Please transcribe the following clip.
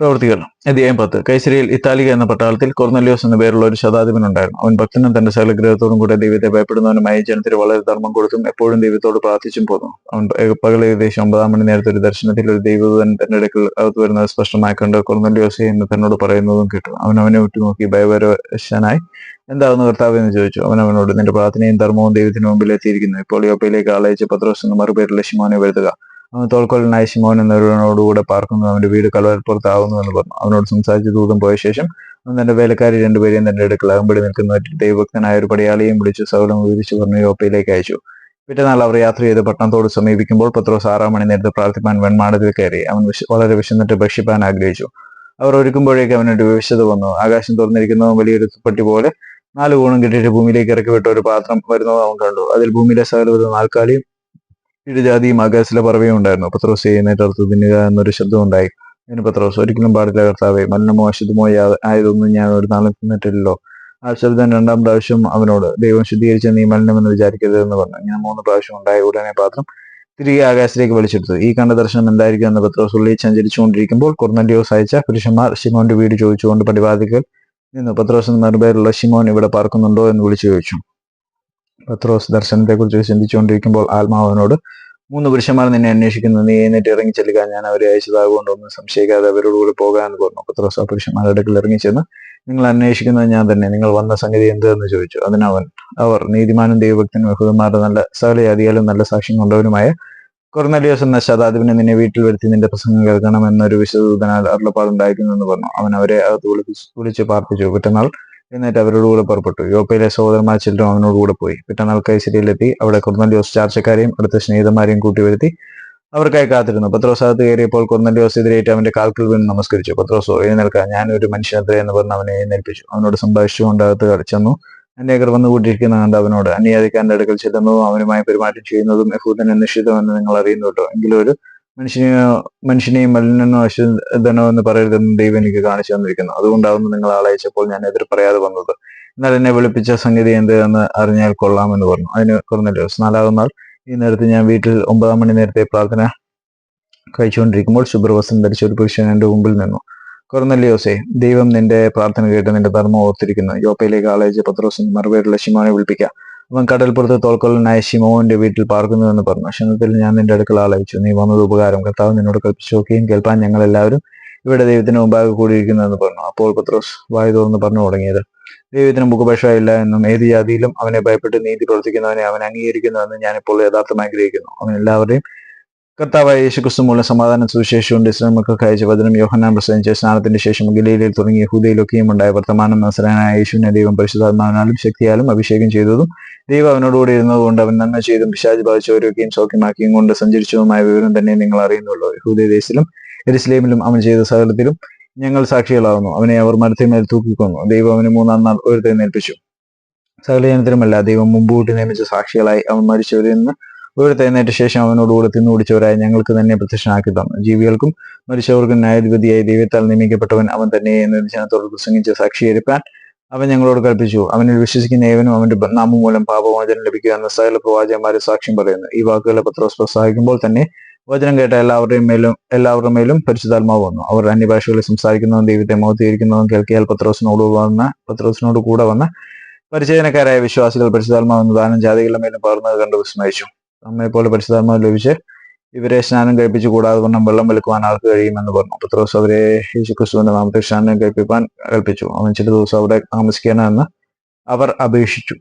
പ്രവൃത്തികൾ അധ്യായം പത്ത്. കൈസരിയിൽ ഇത്താലിക എന്ന പട്ടാളത്തിൽ കൊർന്നലിയോസ് എന്ന പേരുള്ള ഒരു ശതാധിപൻ ഉണ്ടായിരുന്നു. അവൻ ഭക്തനും തന്റെ സകലഗ്രഹത്തോടും കൂടെ ദൈവത്തെ ഭയപ്പെടുന്നവനുമായി ജനത്തിന് വളരെ ധർമ്മം കൊടുത്തും എപ്പോഴും ദൈവത്തോട് പ്രാർത്ഥിച്ചും പോന്നു. അവൻ പകൽ ഏകദേശം ഒമ്പതാം മണി നേരത്തെ ഒരു ദർശനത്തിൽ ഒരു ദൈവദൂതൻ തന്റെ ഇടയ്ക്ക് അകത്ത് വരുന്നത് സ്പഷ്ടമായി കണ്ട് കൊർന്നലിയോസെ എന്ന് തന്നോട് പറയുന്നതും കേട്ടു. അവൻ അവനെ ഉറ്റുനോക്കി ഭയപരവശനായി എന്താകുന്നു കർത്താവ്? എന്ന് ചോദിച്ചു. അവൻ അവനോട് നിന്റെ പ്രാർത്ഥനയും ധർമ്മവും ദൈവത്തിന് മുമ്പിൽ എത്തിയിരിക്കുന്നു. ഇപ്പോൾ യോപ്പയിലേക്ക് ആളയച്ച് പത്രോസ് എന്ന മറുപേരുള്ള ശിമോനെ വരുത്തുക. തോൽക്കൊല്ലനായ ശിമോൻ എന്നൊരുവനോടുകൂടെ പാർക്കുന്നു. അവന്റെ വീട് കലവരപ്പുറത്താവുന്നു എന്ന് പറഞ്ഞു. അവനോട് സംസാരിച്ച് ദൂതം പോയ ശേഷം അവൻ തന്റെ വേലക്കാരി രണ്ടുപേരെയും തന്റെ അടുക്കൽ അകമ്പടി നിൽക്കുന്ന. ദൈവഭക്തനായ ഒരു പടയാളിയെയും വിളിച്ചു സൗലം വിവരിച്ചു പറഞ്ഞു യോപ്പയിലേക്ക് അയച്ചു. പിറ്റേന്നാൾ അവർ യാത്ര ചെയ്ത് പട്ടണത്തോട് സമീപിക്കുമ്പോൾ പത്രോസ് ആറാം മണി നേരത്തെ പ്രാർത്ഥിപ്പാൻ വെൺമാടത്തിൽ കയറി. അവൻ വളരെ വിശന്നിട്ട് ഭക്ഷിപ്പാൻ ആഗ്രഹിച്ചു. അവർ ഒരുക്കുമ്പോഴേക്ക് അവനൊരു വിവശത വന്നു. ആകാശം തുറന്നിരിക്കുന്നതും വലിയൊരു പട്ടി പോലെ നാല് കൂണും കിട്ടിയിട്ട് ഭൂമിയിലേക്ക് ഇറക്കി വിട്ട ഒരു പാത്രം വരുന്നതും അവൻ കണ്ടു. അതിൽ ഭൂമിയിലെ സകലവിധ നാൽക്കാലിയും ഇടുജാതിയും ആകാശത്തിലെ പറവയും ഉണ്ടായിരുന്നു. പത്രോസ് എഴുന്നേറ്റർത്ത് തിന്നുക എന്നൊരു ശബ്ദം ഉണ്ടായി. അതിന് പത്രോസ് ഒരിക്കലും പാടില്ല കർത്താവെ മലിനമോ അശുദ്ധമോ ആയതൊന്നും ഞാൻ ഒരു നാളും തിന്നിട്ടില്ലല്ലോ. ആ ശബ്ദം രണ്ടാം പ്രാവശ്യം അവനോട് ദൈവം ശുദ്ധീകരിച്ച നീ മലിനമെന്ന് വിചാരിക്കരുതെന്ന് പറഞ്ഞു. ഇങ്ങനെ മൂന്ന് പ്രാവശ്യം ഉണ്ടായ ഉടനെ പാത്രം തിരികെ ആകാശത്തേക്ക് വലിച്ചെടുത്തു. ഈ കണ്ട ദർശനം എന്തായിരിക്കും എന്ന് പത്രോസ് ഉള്ളിൽ സഞ്ചരിച്ചുകൊണ്ടിരിക്കുമ്പോൾ കൊർന്നലിയോസ് അയച്ച പുരുഷന്മാർ ശിമോന്റെ വീട് ചോദിച്ചുകൊണ്ട് പടിവാതിക്കൽ നിന്നു. പത്രോസ് മറുപേരുള്ള ശിമോൻ ഇവിടെ പാർക്കുന്നുണ്ടോ എന്ന് വിളിച്ചു ചോദിച്ചു. പത്രോസ് ദർശനത്തെക്കുറിച്ച് ചിന്തിച്ചുകൊണ്ടിരിക്കുമ്പോൾ ആത്മാവനോട് മൂന്ന് പുരുഷന്മാർ നിന്നെ അന്വേഷിക്കുന്നു. നീ എന്നിട്ട് ഇറങ്ങി ചെല്ലുക. ഞാൻ അവരെ അയച്ചതാകൊണ്ട് ഒന്നും സംശയിക്കാതെ അവരോട് കൂടി പോകാമെന്ന് പറഞ്ഞു. പത്രോസ് ആ പുരുഷന്മാരുടെ അടുക്കൽ ഇറങ്ങിച്ചെന്ന് നിങ്ങൾ അന്വേഷിക്കുന്നത് ഞാൻ തന്നെ. നിങ്ങൾ വന്ന സംഗതി എന്തെന്ന് ചോദിച്ചു. അതിനവൻ അവർ നീതിമാനും ദൈവഭക്തനും യഹൂദന്മാരുടെ നല്ല സകലയാതിയാലും നല്ല സാക്ഷ്യം കൊണ്ടവനുമായ കൊർന്നലിയോസ് എന്ന ശതാധിപനെ നിന്നെ വീട്ടിൽ വരുത്തി നിന്റെ പ്രസംഗം കേൾക്കണം എന്നൊരു വിശദൂതനാൽ അരുളപ്പാടുണ്ടായിരിക്കുന്നു എന്ന് പറഞ്ഞു. അവൻ അവരെ അത് വിളിച്ച് പ്രാർത്ഥിച്ചു. പിറ്റന്നാൾ എന്നിട്ട് അവരോട് കൂടെ പുറപ്പെട്ടു. യോപ്പയിലെ സഹോദരന്മാർ ചിലരും അവനോട് കൂടെ പോയി. പിറ്റന്നാൾ കൈസരിയിലെത്തി. അവിടെ ജോസ് ചാർച്ചക്കാരെയും അടുത്ത സ്നേഹിതന്മാരെയും കൂട്ടി വരുത്തി അവർക്കായി കാത്തിരുന്നു. പത്രോസ് അകത്ത് കയറിയപ്പോൾ ജോസ് എതിരേറ്റ് അവന്റെ കാൽക്കൽ വീണ് നമസ്കരിച്ചു. പത്രോസോ എഴുന്നേൽക്കാൻ ഞാൻ ഒരു മനുഷ്യനത്രേ എന്ന് പറഞ്ഞ് അവനെ എഴുന്നേൽപ്പിച്ചു. അവനോട് സംഭാഷിച്ചുകൊണ്ട് അകത്ത് ചെന്നു. അന്യകർ വന്നു കൂട്ടിയിരിക്കുന്ന കണ്ട് അവനോട് അന്യാധികാരന്റെ അടുക്കൽ ചെല്ലുന്നതും അവനുമായി പെരുമാറ്റം ചെയ്യുന്നതും യഹൂദന് നിശ്ചിതമെന്ന് നിങ്ങൾ അറിയുന്നു കേട്ടോ. എങ്കിലും ഒരു മനുഷ്യനെയോ മനുഷ്യനെയും മലിനനോ അശുദ്ധനോ എന്ന് പറയരുതെന്ന് ദൈവം എനിക്ക് കാണിച്ചു തന്നിരിക്കുന്നു. അതുകൊണ്ടാവുന്നു നിങ്ങൾ ആളയച്ചപ്പോൾ ഞാൻ എതിർ പറയാതെ വന്നത്. എന്നാൽ എന്നെ വിളിപ്പിച്ച സംഗതി എന്ത് എന്ന് അറിഞ്ഞാൽ കൊള്ളാമെന്ന് പറഞ്ഞു. അതിന് കുറഞ്ഞല്ലോ. നാലാകുന്നാൾ ഈ നേരത്തെ ഞാൻ വീട്ടിൽ ഒമ്പതാം മണി നേരത്തെ പ്രാർത്ഥന കഴിച്ചുകൊണ്ടിരിക്കുമ്പോൾ ശുഭ്രവസ്ത്രം ധരിച്ച ഒരു പുരുഷൻ എന്റെ മുമ്പിൽ നിന്നു. കുറന്നല്ലിയോസേ ദൈവം നിന്റെ പ്രാർത്ഥന കേട്ട് നിന്റെ ധർമ്മം ഓർത്തിരിക്കുന്നു. യോപ്പയിലേക്ക് ആളയച്ച് പത്രോസിന് മറുപേരുള്ള ശിമാനെ വിളിപ്പിക്കുക അവൻ കടൽപ്പുറത്ത് തോൽക്കൊല്ലനായ ശിമോന്റെ വീട്ടിൽ പാർക്കുന്നു എന്ന് പറഞ്ഞു. ക്ഷണത്തിൽ ഞാൻ നിന്റെ അടുക്കൽ ആളയച്ചു. നീ വന്നത് ഉപകാരം. കർത്താവ് നിന്നോട് കൽപ്പിച്ചു നോക്കുകയും കേൾപ്പാൻ ഞങ്ങൾ എല്ലാവരും ഇവിടെ ദൈവത്തിന് മുമ്പാകെ കൂടിയിരിക്കുന്നു എന്ന് പറഞ്ഞു. അപ്പോൾ പത്രോസ് വായു തുറന്ന് പറഞ്ഞു തുടങ്ങിയത് ദൈവത്തിന് മുഖപക്ഷമില്ല എന്നും ഏത് ജാതിയിലും അവനെ ഭയപ്പെട്ട് നീതി പ്രവർത്തിക്കുന്നവനെ അവൻ അംഗീകരിക്കുന്നുവെന്ന് ഞാനിപ്പോൾ യഥാർത്ഥമായി ആഗ്രഹിക്കുന്നു. അവൻ എല്ലാവരെയും കർത്താവായ യേശുക്രിസ്തു മൂലം സമാധാന സുവിശേഷവും ഇസ്ലാം മക്കൾക്ക് അയച്ച വചനം യോഹന്നാൻ പ്രസംഗിച്ച സ്നാനത്തിന്റെ ശേഷം ഗലീലയിൽ തുടങ്ങിയ ഹുദയിലൊക്കെയും ഉണ്ടായ വർത്തമാനം നസരനായ യേശുവിനെ ദൈവം പരിശുദ്ധാത്മാവിനാലും ശക്തിയാലും അഭിഷേകം ചെയ്തതും ദൈവം അവനോടുകൂടി ഇരുന്നതുകൊണ്ട് അവൻ നന്മ ചെയ്തും പിശാജ് ബാധിച്ചവരൊക്കെയും സൗഖ്യമാക്കിയും കൊണ്ട് സഞ്ചരിച്ചതുമായ വിവരം തന്നെ നിങ്ങൾ അറിയുന്നുള്ളൂ. യഹൂദയ എരിസ്ലേമിലും അവൻ ചെയ്ത സകലത്തിലും ഞങ്ങൾ സാക്ഷികളാവുന്നു. അവനെ അവർ മരത്തിന്മേൽ തൂക്കിക്കൊന്നു. ദൈവം അവന് മൂന്നാം നാൾ ഉയർത്തെഴുന്നേൽപ്പിച്ചു സകല ജനത്തിലുമല്ല ദൈവം മുമ്പൂട്ടി നിയമിച്ച സാക്ഷികളായി അവൻ മരിച്ചവരിൽ നിന്ന് ഉയർത്തെഴുന്നേറ്റ ശേഷം അവനോട് അവനോടുകൂടെ തിന്നുകുടിച്ചവരായി ഞങ്ങൾക്ക് തന്നെ പ്രത്യക്ഷനാക്കി തന്നു. ജീവികൾക്കും മരിച്ചവർക്കും ന്യായാധിപതിയായി ദൈവത്താൽ നിയമിക്കപ്പെട്ടവൻ അവൻ തന്നെ എന്ന് ജനത്തോട് പ്രസംഗിച്ച് സാക്ഷീകരിപ്പാൻ അവൻ ഞങ്ങളോട് കൽപ്പിച്ചു. അവനിൽ വിശ്വസിക്കുന്ന ഏവനും അവന്റെ നാമം മൂലം പാപമോചനം ലഭിക്കുക എന്ന സകല പ്രവാചകന്മാരെ സാക്ഷ്യം പറയുന്നു. ഈ വാക്കുകളെ പത്രോസ് പ്രസ്താവിക്കുമ്പോൾ തന്നെ വചനം കേട്ട എല്ലാവരുടെയും മേലും എല്ലാവരുടെ മേലും പരിശുദ്ധാത്മാവ് വന്നു. അവർ അന്യഭാഷകളിൽ സംസാരിക്കുന്നതും ദൈവത്തെ മുഖത്തീകരിക്കുന്നതും കേൾക്കിയാൽ പത്രോസിനോട് വന്ന പത്രോസിനോട് കൂടെ വന്ന പരിചയനക്കാരായ വിശ്വാസികൾ പരിശുദ്ധാത്മാവെന്ന് ദാനം ജാതികളുടെ മേലും പകർന്നത് കണ്ട് വിസ്മയിച്ചു. നമ്മെ പോലെ പരിശുദ്ധാത്മാവ് ലഭിച്ച് ഇവരെ സ്നാനം കഴിപ്പിച്ചു കൂടാതെ വണ്ണം വെള്ളം വെളുക്കുവാൻ ആർക്ക് കഴിയുമെന്ന് പറഞ്ഞു. പത്രോസ് അവരെ യേശുക്രിസ്തുവിന്റെ നാമത്തിൽ സ്നാനം കഴിപ്പിക്കാൻ കൽപ്പിച്ചു. അവൻ ചില ദിവസം അവിടെ താമസിക്കണമെന്ന് അവർ അപേക്ഷിച്ചു.